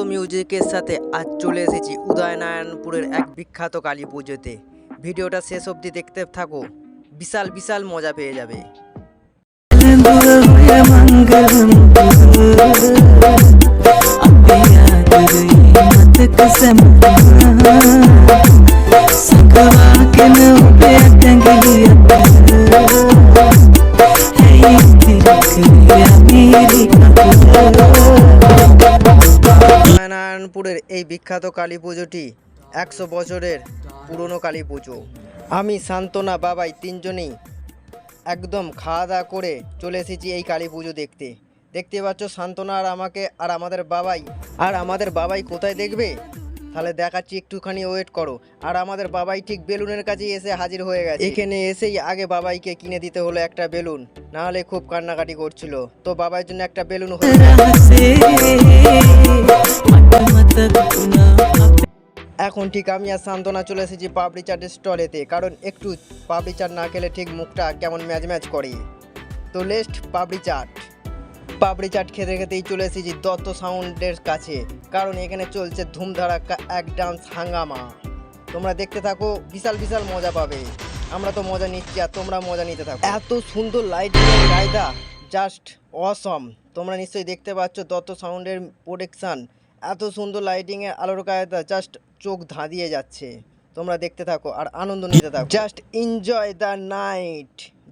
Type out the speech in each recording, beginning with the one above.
বাইকের সাথে আজ চলে এসেছি উদয়নারায়ণপুরের এক বিখ্যাত কালী পুজোতে। ভিডিওটা শেষ অবধি দেখতে থাকো। বিশাল বিশাল মজা পেয়ে যাবে। এই বিখ্যাত কালী পুজোটি একশো বছরের পুরনো কালী পুজো। আমি সান্তনা বাবাই তিনজনেই একদম খাওয়া দাওয়া করে চলে এসেছি এই কালী পুজো দেখতে। দেখতে পাচ্ছ সান্তনা আর আমাকে, আর আমাদের বাবাই। আর আমাদের বাবাই কোথায় দেখবে? তাহলে দেখাচ্ছি একটুখানি ওয়েট করো। আর আমাদের বাবাই ঠিক বেলুনের কাছেই এসে হাজির হয়ে গেছে। এখানে এসেই আগে বাবাইকে কিনে দিতে হলো একটা বেলুন না হলে খুব কান্নাকাটি করছিল। তো বাবার জন্য একটা বেলুন এখন ঠিক আমি আর সান্তনা চলে এসেছি পাপড়ি চাটের স্টলেতে কারণ একটু পাপড়ি চাট না খেলে ঠিক মুখটা কেমন ম্যাচ ম্যাচ করে তো লেস্ট পাপড়ি চাট। পাপড়ি চাট খেতে খেতেই চলে এসেছি দত্ত সাউন্ডের কাছে। কারণ এখানে চলছে ধুমধারাক্কা এক ডান্স হাঙ্গামা। তোমরা দেখতে থাকো, বিশাল বিশাল মজা পাবে। আমরা তো মজা নিচ্ছি আর তোমরা মজা নিতে থাকো। এত সুন্দর লাইটিং কায়দা জাস্ট অসম তোমরা নিশ্চয়ই দেখতে পাচ্ছ দত্ত সাউন্ডের প্রোডাকশান এত সুন্দর লাইটিংয়ের আলোর কায়দা জাস্ট চোখ ধাঁধিয়ে যাচ্ছে। তোমরা দেখতে থাকো আর আনন্দ নিতে থাকো। জাস্ট এনজয় দ্য নাইট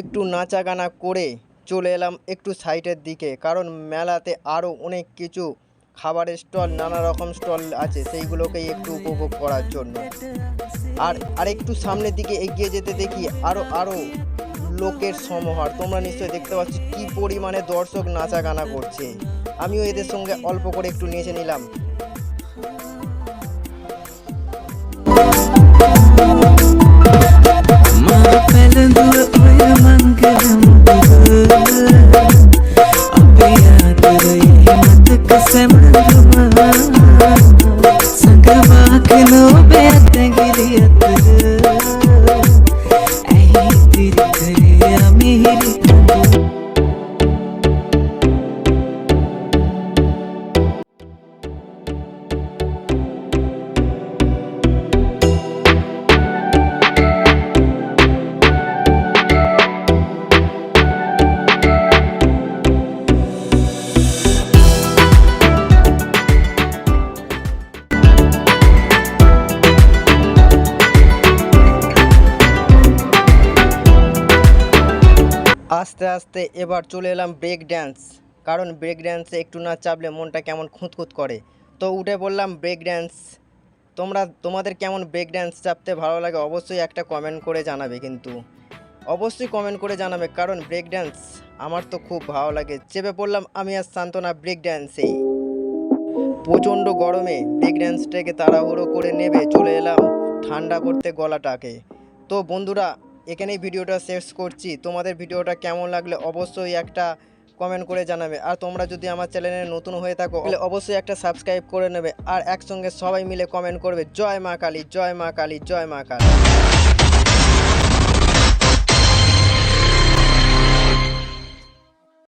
একটু নাচা গানা করে চলে এলাম একটু সাইটের দিকে, কারণ মেলাতে আরও অনেক কিছু খাবারের স্টল, নানা রকম স্টল আছে, সেইগুলোকেই একটু উপভোগ করার জন্য। আর আর একটু সামনের দিকে এগিয়ে যেতে দেখি আরও আরও লোকের সমাহার। তোমরা নিশ্চয়ই দেখতে পাচ্ছ কী পরিমাণে দর্শক নাচা গানা করছে। আমিও এদের সঙ্গে অল্প করে একটু নেচে নিলাম। আস্তে আস্তে এবার চলে এলাম ব্রেক ড্যান্স কারণ ব্রেক ড্যান্সে একটু না চাপলে মনটা কেমন খুঁতখুত করে। তো উঠে বললাম ব্রেক ড্যান্স তোমরা, তোমাদের কেমন ব্রেক ড্যান্স চাপতে ভালো লাগে অবশ্যই একটা কমেন্ট করে জানাবে কিন্তু। অবশ্যই কমেন্ট করে জানাবে, কারণ ব্রেক ড্যান্স আমার তো খুব ভালো লাগে। চেপে পড়লাম আমি আর সান্তনা ব্রেক ড্যান্সেই প্রচণ্ড গরমে ব্রেক ড্যান্সটাকে তাড়াহুড়ো করে নেবে, চলে এলাম ঠান্ডা করতে গলাটাকে। তো বন্ধুরা এখানেই ভিডিওটা শেষ করছি। তোমাদের ভিডিওটা কেমন লাগলে অবশ্যই একটা কমেন্ট করে জানাবে। আর তোমরা যদি আমার চ্যানেলে নতুন হয়ে থাকো, তাহলে অবশ্যই একটা সাবস্ক্রাইব করে নেবে। আর একসঙ্গে সবাই মিলে কমেন্ট করবে, জয় মা কালী, জয় মা কালী, জয় মা কালী।